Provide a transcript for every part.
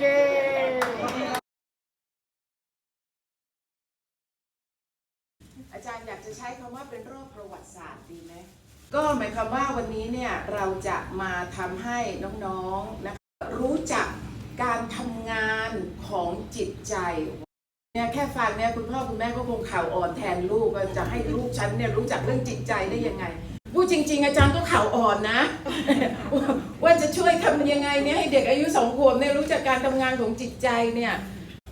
คอาจารย์อยากจะใช้คำว่าเป็นโรคประวัติศาสตร์ดีไหมก็หมายความว่าวันนี้เนี่ยเราจะมาทำให้น้องๆนนะรู้จักการทำงานของจิตใจเนี่ยแค่ฟังเนี่ยคุณพ่อคุณแม่ก็คงข่าวอ่อนแทนลูกจะให้ลูกฉันเนี่ยรู้จักเรื่องจิตใจได้ยังไง พูดจริง ๆ อาจารย์ก็ข่าวอ่อนนะ ว่าจะช่วยทำยังไงเนี่ยให้เด็กอายุสองขวบเนี่ยรู้จักการทำงานของจิตใจเนี่ย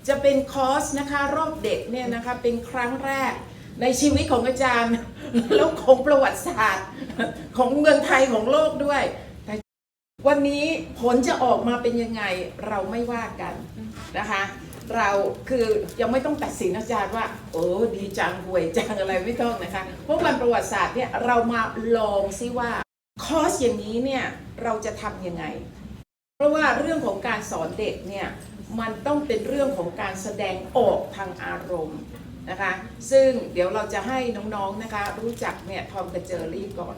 จะเป็นคอร์สนะคะรอบเด็กเนี่ยนะคะเป็นครั้งแรกในชีวิตของอาจารย์ แล้วของประวัติศาสตร์ของเมืองไทยของโลกด้วยแต่วันนี้ผลจะออกมาเป็นยังไงเราไม่ว่ากันนะคะ เราคือยังไม่ต้องตัดสินอาจารย์ว่าโอ้ดีจังห่วยจังอะไรไม่ต้องนะคะ เพราะวันประวัติศาสตร์เนี่ยเรามาลองซิว่าคอร์สอย่างนี้เนี่ยเราจะทำยังไง เพราะว่าเรื่องของการสอนเด็กเนี่ยมันต้องเป็นเรื่องของการแสดงออกทางอารมณ์นะคะ ซึ่งเดี๋ยวเราจะให้น้องๆนะคะรู้จักเนี่ยทอมกับเจอรี่ก่อน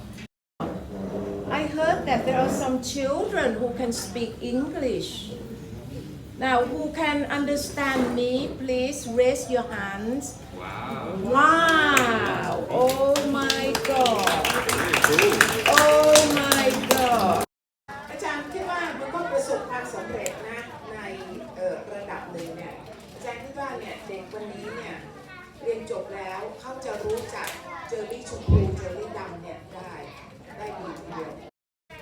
I heard that there are some children who can speak English now who can understand me please raise your hands Wow. wow oh my god oh my god อาจารย์คิดว่ามันก็ประสบความสำเร็จนะในเอ่อระดับหนึ่งเนี่ย อาจารย์คิดว่าเนี่ยเด็กวันนี้เนี่ยเรียนจบแล้วเขาจะรู้จักเจอรี่ชมพูเจอรี่ดำเนี่ยได้ได้ดีทีเดียว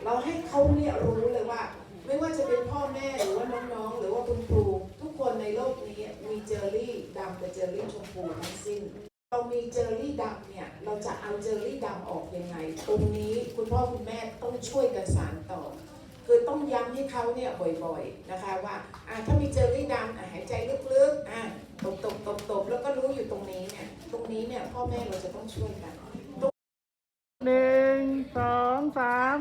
เราให้เขาเนี่ยรู้เลยว่า ไม่ว่าจะเป็นพ่อแม่หรือว่าน้องๆ หรือว่าคุณครู ทุกคนในโลกนี้มีเจอรี่ดำ กับเจอรี่ชมพูทั้งสิ้น เรามีเจอรี่ดำเนี่ย เราจะเอาเจอรี่ดำออกยังไง ตรงนี้คุณพ่อคุณแม่ต้องช่วยกันสานต่อ คือต้องย้ำให้เขาเนี่ยบ่อยๆนะคะว่าถ้ามีเจอรี่ดำหายใจลึกๆอะตบตบตบตบแล้วก็รู้อยู่ตรงนี้เนี่ย ตรงนี้เนี่ยพ่อแม่เราจะต้องช่วยกันหนึ่งสองสาม